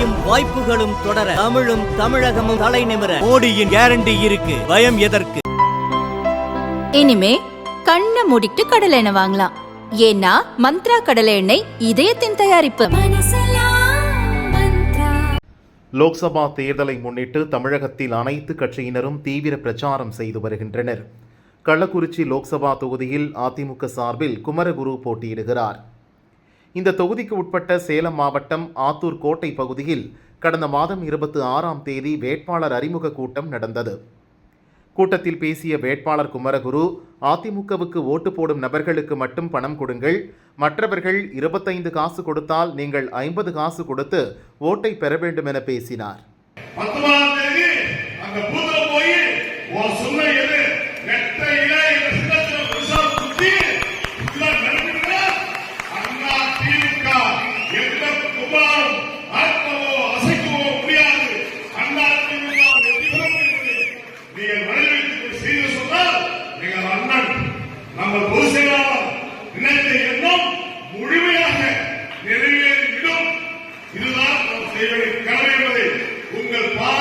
வளர்ச்சியும் வாய்ப்புகளும் தொடர தமிழும் தமிழகமும் தலை நிமிர. மோடியின் கேரண்டி இருக்கு. பயம் எதற்கு? இனிமே கண்ணை மூடிட்டு கடலை எண்ணெய் வாங்கலாம். ஏன்னா மந்த்ரா கடலை எண்ணெய் இதயத்தின் தயாரிப்பு. லோக்சபா தேர்தலை முன்னிட்டு தமிழகத்தில் அனைத்து கட்சியினரும் தீவிர பிரச்சாரம் செய்து வருகின்றனர். கள்ளக்குறிச்சி லோக்சபா தொகுதியில் அதிமுக சார்பில் குமரகுரு போட்டியிடுகிறார். இந்த தொகுதிக்கு உட்பட்ட சேலம் மாவட்டம் ஆத்தூர் கோட்டை பகுதியில் கடந்த மாதம் இருபத்தி ஆறாம் தேதி வேட்பாளர் அறிமுக கூட்டம் நடந்தது. கூட்டத்தில் பேசிய வேட்பாளர் குமரகுரு அதிமுகவுக்கு ஓட்டு போடும் நபர்களுக்கு மட்டும் பணம் கொடுங்கள். மற்றவர்கள் இருபத்தைந்து காசு கொடுத்தால் நீங்கள் ஐம்பது காசு கொடுத்து ஓட்டை பெற வேண்டும் என பேசினார் எந்த அசைக்கவோ முடியாது. அண்ணா நீங்கள் மனதில் செய்து சொன்னால் நீங்கள் அண்ணன். நம்ம பொதுச்செயலாளர் நினைத்த எண்ணம் முழுமையாக நிறைவேறிவிடும். இதுதான் நாம் செய்ய வேண்டிய கடமை என்பதை உங்கள் பாத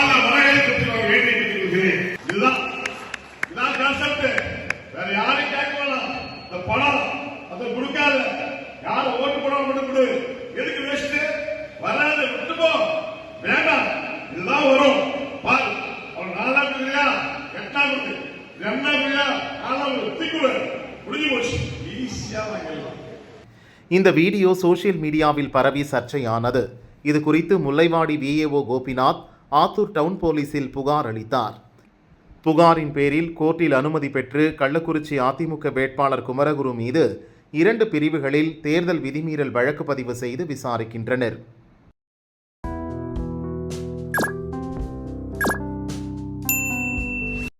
இல்லையா எட்டாம் இருக்கு ரெண்டாம் இல்லையா நாலாம் தீக்குள்ள முடிஞ்சு போச்சு. ஈஸியா வாங்கிடலாம். இந்த வீடியோ சோசியல் மீடியாவில் பரவி சர்ச்சையானது. இது குறித்து முல்லைவாடி விஏஓ கோபிநாத் ஆத்தூர் டவுன் போலீஸில் புகார் அளித்தார். புகாரின் பேரில் கோர்ட்டில் அனுமதி பெற்று கள்ளக்குறிச்சி அதிமுக வேட்பாளர் குமரகுரு மீது இரண்டு பிரிவுகளில் தேர்தல் விதிமீறல் வழக்கு பதிவு செய்து விசாரிக்கின்றனர்.